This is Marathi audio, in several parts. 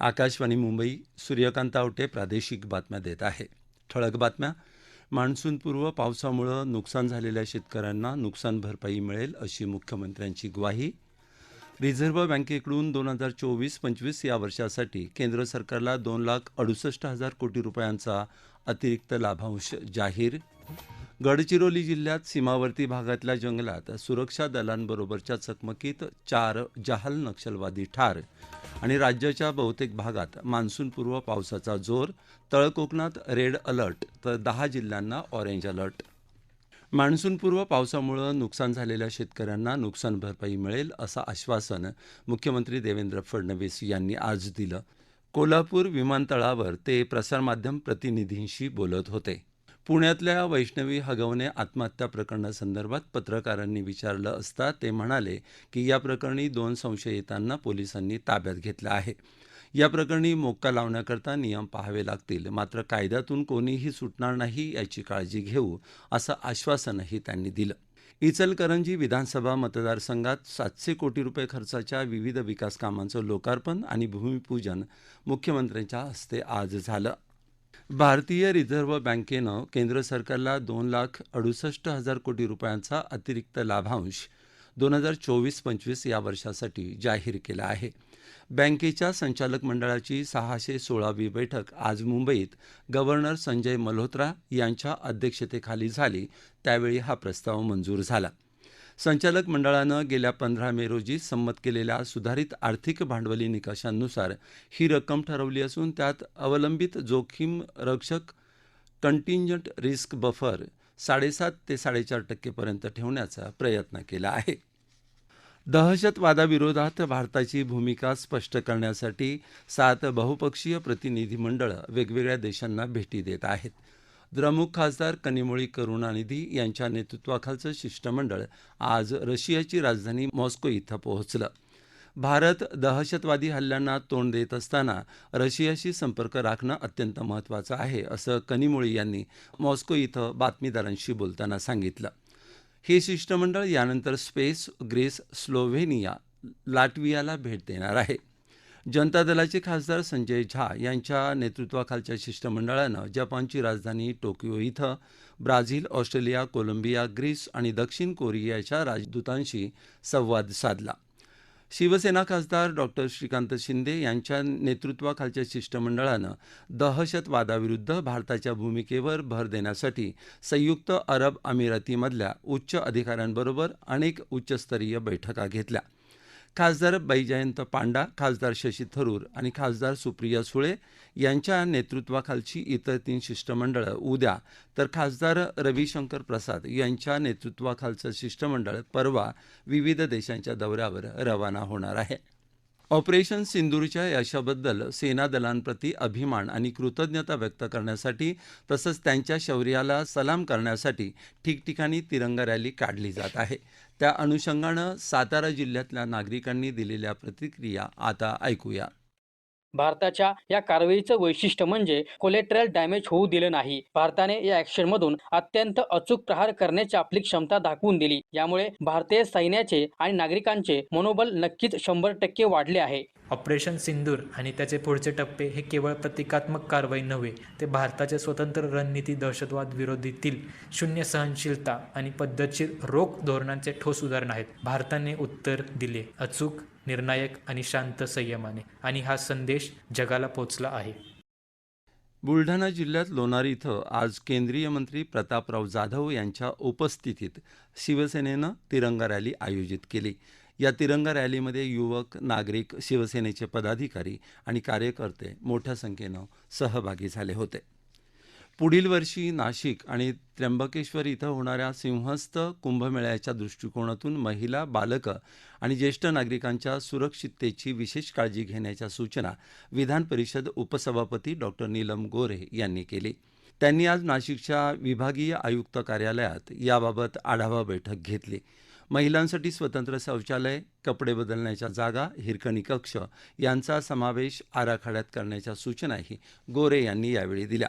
आकाशवाणी मुंबई सूर्यकांत आवटे प्रादेशिक बातम्या देत आहे. ठळक बातम्या. मान्सूनपूर्व पावसामुळं नुकसान झालेल्या शेतकऱ्यांना नुकसान भरपाई मिळेल अशी मुख्यमंत्र्यांची ग्वाही. रिझर्व्ह बँकेकडून दोन हजार चोवीस पंचवीस या वर्षासाठी केंद्र सरकारला दोन लाख अडुसष्ट हजार कोटी रुपयांचा अतिरिक्त लाभांश जाहीर. गडचिरोली जिल्ह्यात सीमावर्ती भागातल्या जंगलात सुरक्षा दलांबरोबरच्या चकमकीत चार जहाल नक्षलवादी ठार आणि राज्याच्या बहुतेक भागात मान्सूनपूर्व पावसाचा जोर तळकोकणात रेड अलर्ट तर दहा जिल्ह्यांना ऑरेंज अलर्ट. मान्सूनपूर्व पावसामुळं नुकसान झालेल्या शेतकऱ्यांना नुकसान भरपाई मिळेल असं आश्वासन मुख्यमंत्री देवेंद्र फडणवीस यांनी आज दिलं. कोल्हापूर विमानतळावर ते प्रसारमाध्यम प्रतिनिधींशी बोलत होते. पुण्यातल्या वैष्णवी हगवणे आत्महत्या प्रकरणासंदर्भात पत्रकारांनी विचारलं असता ते म्हणाले की या प्रकरणी दोन संशयितांना पोलिसांनी ताब्यात घेतलं आहे. या प्रकरणी मोक्का लावण्याकरता नियम पाहावे लागतील. मात्र कायद्यातून कोणीही सुटणार नाही याची काळजी घेऊ असं आश्वासनही त्यांनी दिलं. इचलकरंजी विधानसभा मतदारसंघात सातशे कोटी रुपये खर्चाच्या विविध विकास कामांचं लोकार्पण आणि भूमिपूजन मुख्यमंत्र्यांच्या हस्ते आज झालं. भारतीय रिझर्व्ह बँकेनं केंद्र सरकारला दोन लाख अडुसष्ट हजार कोटी रुपयांचा अतिरिक्त लाभांश दोन हजार चोवीस पंचवीस या वर्षासाठी जाहीर केला आहे. बँकेच्या संचालक मंडळाची सहाशे सोळावी बैठक आज मुंबईत गव्हर्नर संजय मल्होत्रा यांच्या अध्यक्षतेखाली झाली. त्यावेळी हा प्रस्ताव मंजूर झाला. संचालक मंडळानं गेल्या पंधरा मे रोजी संमत केलेल्या सुधारित आर्थिक भांडवली निकषांनुसार ही रक्कम ठरवली असून त्यात अवलंबित जोखीम रक्षक कंटिंजंट रिस्क बफर साडेसात ते साडेचार टक्केपर्यंत ठेवण्याचा प्रयत्न केला आहे. दहशतवादाविरोधात भारताची भूमिका स्पष्ट करण्यासाठी सात बहुपक्षीय प्रतिनिधीमंडळं वेगवेगळ्या देशांना भेटी देत आहेत. द्रमुक खासदार कनिमोळी करुणानिधी यांच्या नेतृत्वाखालचं शिष्टमंडळ आज रशियाची राजधानी मॉस्को इथं पोहोचलं. भारत दहशतवादी हल्ल्यांना तोंड देत असताना रशियाशी संपर्क राखणं अत्यंत महत्त्वाचं आहे असं कनिमोळी यांनी मॉस्को इथं बातमीदारांशी बोलताना सांगितलं. हे शिष्टमंडळ यानंतर स्पेस ग्रीस स्लोव्हेनिया लाटवियाला भेट देणार आहे. जनता दलाचे खासदार संजय झा यांच्या नेतृत्वाखालच्या शिष्टमंडळानं जपानची राजधानी टोकियो इथं ब्राझील ऑस्ट्रेलिया कोलंबिया ग्रीस आणि दक्षिण कोरियाच्या राजदूतांशी संवाद साधला. शिवसेना खासदार डॉक्टर श्रीकांत शिंदे यांच्या नेतृत्वाखालच्या शिष्टमंडळानं दहशतवादाविरुद्ध भारताच्या भूमिकेवर भर देण्यासाठी संयुक्त अरब अमिरातीमधल्या उच्च अधिकाऱ्यांबरोबर अनेक उच्चस्तरीय बैठका घेतल्या. खासदार बैजयंत पांडा खासदार शशी थरूर आणि खासदार सुप्रिया सुळे यांच्या नेतृत्वाखालची इतर तीन शिष्टमंडळं उद्या तर खासदार रविशंकर प्रसाद यांच्या नेतृत्वाखालचं शिष्टमंडळ परवा विविध देशांच्या दौऱ्यावर रवाना होणार आहे. ऑपरेशन सिंदूरच्या यशाबद्दल सेना दलांप्रती अभिमान आणि कृतज्ञता व्यक्त करण्यासाठी तसंच त्यांच्या शौर्याला सलाम करण्यासाठी ठिकठिकाणी तिरंगा रॅली काढली जात आहे. त्या अनुषंगानं सातारा जिल्ह्यातल्या नागरिकांनी दिलेल्या प्रतिक्रिया आता ऐकूया. भारताच्या या कारवाईचं वैशिष्ट्य म्हणजे कोलेट्रल डॅमेज होऊ दिलं नाही. भारताने या ऍक्शन मधून अत्यंत अचूक प्रहार करण्याची आपली क्षमता दाखवून दिली. यामुळे भारतीय सैन्याचे आणि नागरिकांचे मनोबल नक्कीच शंभर टक्के वाढले आहे. ऑपरेशन सिंदूर आणि त्याचे पुढचे टप्पे हे केवळ प्रतिकात्मक कारवाई नव्हे ते भारताच्या स्वतंत्र रणनीती दहशतवाद विरोधीतील शून्य सहनशीलता आणि पद्धतशीर रोख धोरणांचे ठोस उदाहरण आहेत. भारताने उत्तर दिले अचूक निर्णायक आणि शांत संयमाने. आणि हा संदेश जगाला पोचला आहे. बुलढाणा जिल्ह्यात लोणार इथं आज केंद्रीय मंत्री प्रतापराव जाधव यांच्या उपस्थितीत शिवसेनेनं तिरंगा रॅली आयोजित केली. या तिरंगा रॅलीमध्ये युवक नागरिक शिवसेनेचे पदाधिकारी आणि कार्यकर्ते मोठ्या संख्येनं सहभागी झाले होते. पुढील वर्षी नाशिक आणि त्र्यंबकेश्वर इथं होणाऱ्या सिंहस्थ कुंभमेळ्याच्या दृष्टिकोनातून महिला बालकं आणि ज्येष्ठ नागरिकांच्या सुरक्षिततेची विशेष काळजी घेण्याच्या सूचना विधान परिषद उपसभापती डॉक्टर नीलम गोरे यांनी केली. त्यांनी आज नाशिकच्या विभागीय आयुक्त कार्यालयात याबाबत आढावा बैठक घेतली. महिलांसाठी स्वतंत्र शौचालय कपडे बदलण्याच्या जागा हिरकणी कक्ष यांचा समावेश आराखड्यात करण्याच्या सूचनाही गोरे यांनी यावेळी दिल्या.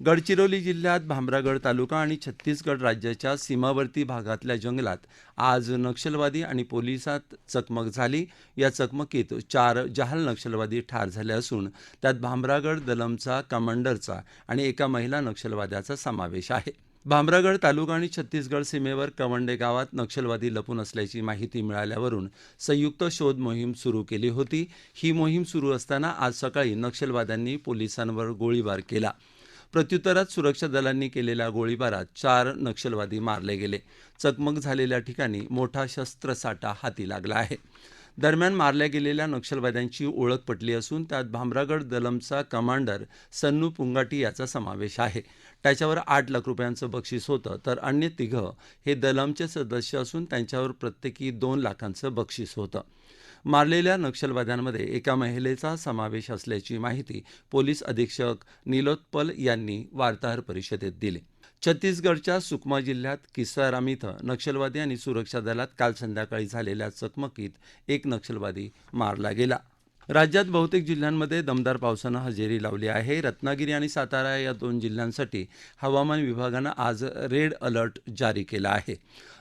गडचिरोली जिल्ह्यात भामरागड तालुका आणि छत्तीसगड राज्याच्या सीमावर्ती भागातल्या जंगलात आज नक्षलवादी आणि पोलिसात चकमक झाली. या चकमकीत चार जहाल नक्षलवादी ठार झाले असून त्यात भामरागड दलमचा कमांडरचा आणि एका महिला नक्षलवाद्याचा समावेश आहे. भामरागड तालुका आणि छत्तीसगड सीमेवर कवंडे गावात नक्षलवादी लपून असल्याची माहिती मिळाल्यावरून संयुक्त शोध मोहीम सुरू केली होती. ही मोहीम सुरू असताना आज सकाळी नक्षलवाद्यांनी पोलिसांवर गोळीबार केला. प्रत्युत्तरात सुरक्षा दलांनी केलेल्या गोळीबारात चार नक्षलवादी मारले गेले. चकमक झालेल्या ठिकाणी मोठा शस्त्रसाठा हाती लागला आहे. दरम्यान मारल्या गेलेल्या नक्षलवाद्यांची ओळख पटली असून त्यात भामरागड दलमचा कमांडर सन्नू पुंगाटी याचा समावेश आहे. त्याच्यावर आठ लाख रुपयांचं बक्षीस होतं तर अन्य तिघं हे दलमचे सदस्य असून त्यांच्यावर प्रत्येकी दोन लाखांचं बक्षीस होतं. मारलेल्या नक्षलवाद्यांमध्ये एका महिलेचा समावेश असल्याची माहिती पोलीस अधीक्षक निलोत्पल यांनी वार्ताहर परिषदेत दिली. छत्तीसगडच्या सुकमा जिल्ह्यात किसाराम इथं नक्षलवादी आणि सुरक्षा दलात काल संध्याकाळी झालेल्या चकमकीत एक नक्षलवादी मारला गेला. राज्यात बहुतेक जिल्ह्यांमध्ये दमदार पावसानं हजेरी लावली आहे. रत्नागिरी आणि सातारा या दोन जिल्ह्यांसाठी हवामान विभागानं आज रेड अलर्ट जारी केला आहे.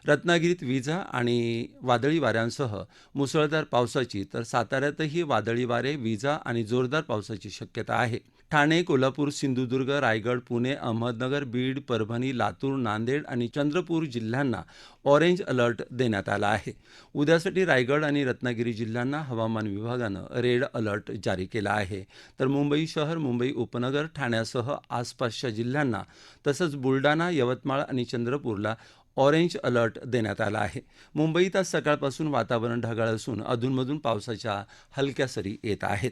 रत्नागिरीत विजा आणि वादळी वाऱ्यांसह मुसळधार पावसाची तर साताऱ्यातही वादळी वारे विजा आणि जोरदार पावसाची शक्यता आहे. ठाणे कोल्हापूर सिंधुदुर्ग रायगड पुणे अहमदनगर बीड परभणी लातूर नांदेड आणि चंद्रपूर जिल्ह्यांना ऑरेंज अलर्ट देण्यात आला आहे. उद्यासाठी रायगड आणि रत्नागिरी जिल्ह्यांना हवामान विभागानं रेड अलर्ट जारी केला आहे. तर मुंबई शहर मुंबई उपनगर ठाण्यासह आसपासच्या जिल्ह्यांना तसंच बुलढाणा यवतमाळ आणि चंद्रपूरला ऑरेंज अलर्ट देण्यात आला आहे. मुंबईत आज सकाळपासून वातावरण ढगाळ असून अधूनमधून पावसाच्या हलक्या सरी येत आहेत.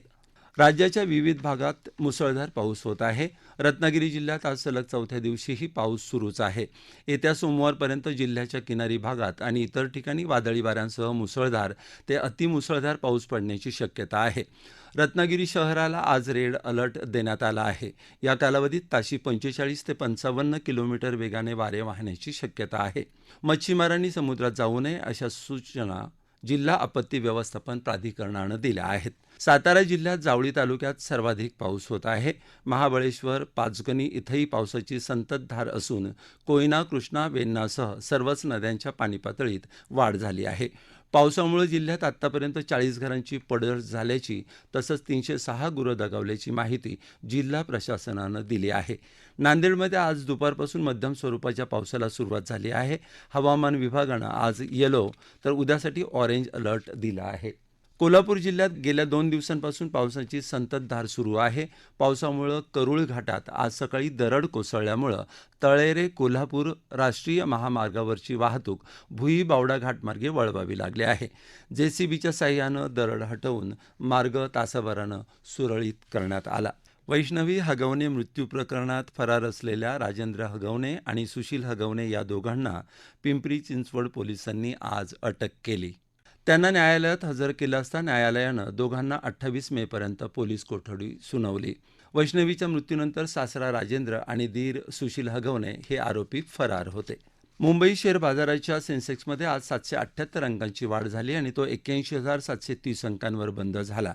राज्याच्या विविध भागात मुसळधार पाऊस होत आहे. रत्नागिरी जिल्ह्यात आज सलग चौथ्या दिवशीही पाऊस सुरूच आहे. येत्या सोमवारपर्यंत जिल्ह्याच्या किनारी भागात आणि इतर ठिकाणी वादळी वाऱ्यांसह मुसळधार ते अतिमुसळधार पाऊस पडण्याची शक्यता आहे. रत्नागिरी शहराला आज रेड अलर्ट देण्यात आला आहे. या कालावधीत ताशी पंचेचाळीस ते पंचावन्न किलोमीटर वेगाने वारे वाहण्याची शक्यता आहे. मच्छीमारांनी समुद्रात जाऊ नये अशा सूचना जिल्हा आपत्ती व्यवस्थापन प्राधिकरणानं दिल्या आहेत. सातारा जिल्ह्यात जावळी तालुक्यात सर्वाधिक पाऊस होत आहे. महाबळेश्वर पाचगणी इथंही पावसाची संततधार असून कोयना कृष्णा वेन्नासह सर्वच नद्यांच्या पाणीपातळीत वाढ झाली आहे. पावसामुळे जिल्ह्यात आत्तापर्यंत चाळीस घरांची पडझड झाल्याची तसंच तीनशे सहा गुरं दगावल्याची माहिती जिल्हा प्रशासनानं दिली आहे. नांदेडमध्ये आज दुपारपासून मध्यम स्वरूपाच्या पावसाला सुरुवात झाली आहे. हवामान विभागानं आज येलो तर उद्यासाठी ऑरेंज अलर्ट दिला आहे. कोल्हापूर जिल्ह्यात गेल्या दोन दिवसांपासून पावसाची संततधार सुरू आहे. पावसामुळं करूळ घाटात आज सकाळी दरड कोसळल्यामुळं तळेरे कोल्हापूर राष्ट्रीय महामार्गावरची वाहतूक भुई बावडा घाटमार्गे वळवावी लागली आहे. जेसीबीच्या साह्यानं दरड हटवून मार्ग तासाभरानं सुरळीत करण्यात आला. वैष्णवी हगवणे मृत्यू प्रकरणात फरार असलेल्या राजेंद्र हगवणे आणि सुशील हगवणे या दोघांना पिंपरी चिंचवड पोलिसांनी आज अटक केली. त्यांना न्यायालयात हजर केलं असता न्यायालयानं दोघांना अठ्ठावीस मेपर्यंत पोलीस कोठडी सुनावली. वैष्णवीच्या मृत्यूनंतर सासरा राजेंद्र आणि दीर सुशील हगवणे हे आरोपी फरार होते. मुंबई शेअर बाजाराच्या सेन्सेक्समध्ये आज सातशे अठ्ठ्याहत्तर अंकांची वाढ झाली आणि तो एक्क्याऐंशी हजार सातशे तीस अंकांवर बंद झाला.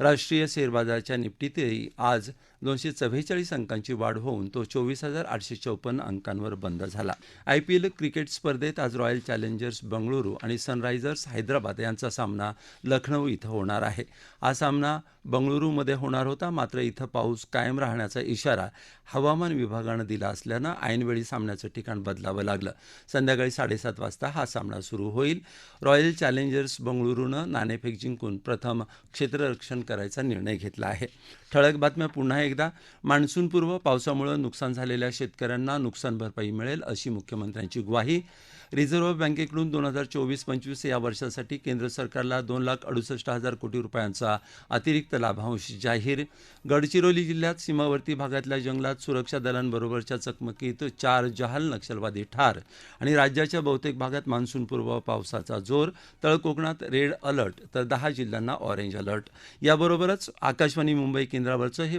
राष्ट्रीय शेअर बाजाराच्या निफ्टीतही आज दोनशे चव्वेचाळीस अंकांची वाढ होऊन तो चोवीस हजार आठशे चौपन्न अंकांवर बंद झाला. आय पी एल क्रिकेट स्पर्धेत आज रॉयल चॅलेंजर्स बंगळुरू आणि सनरायझर्स हैदराबाद यांचा सामना लखनौ इथं होणार आहे. हा सामना बंगळुरूमध्ये होणार होता मात्र इथं पाऊस कायम राहण्याचा इशारा हवामान विभागानं दिला असल्यानं ऐनवेळी सामन्याचं ठिकाण बदलावं लागलं. संध्याकाळी साडेसात वाजता हा सामना सुरू होईल. रॉयल चॅलेंजर्स बंगळुरूनं नाणेफेक जिंकून प्रथम क्षेत्ररक्षण करायचा निर्णय घेतला आहे. ठळक बातम्या पुन्हा एक अनेकदा मान्सूनपूर्व पावसामुळे नुकसान झालेल्या शेतकऱ्यांना नुकसान भरपाई मिळेल अशी मुख्यमंत्र्यांची ग्वाही. रिझर्व्ह बँकेकडून दोन हजार चोवीस पंचवीस या वर्षासाठी केंद्र सरकारला दोन लाख अडुसष्ट हजार कोटी रुपयांचा अतिरिक्त लाभांश जाहीर. गडचिरोली जिल्ह्यात सीमावर्ती भागातल्या जंगलात सुरक्षा दलांबरोबरच्या चकमकीत चार जहाल नक्षलवादी ठार आणि राज्याच्या बहुतेक भागात मान्सूनपूर्व पावसाचा जोर. तळ कोकणात रेड अलर्ट तर दहा जिल्ह्यांना ऑरेंज अलर्ट. याबरोबरच आकाशवाणी मुंबई केंद्रावरचं हे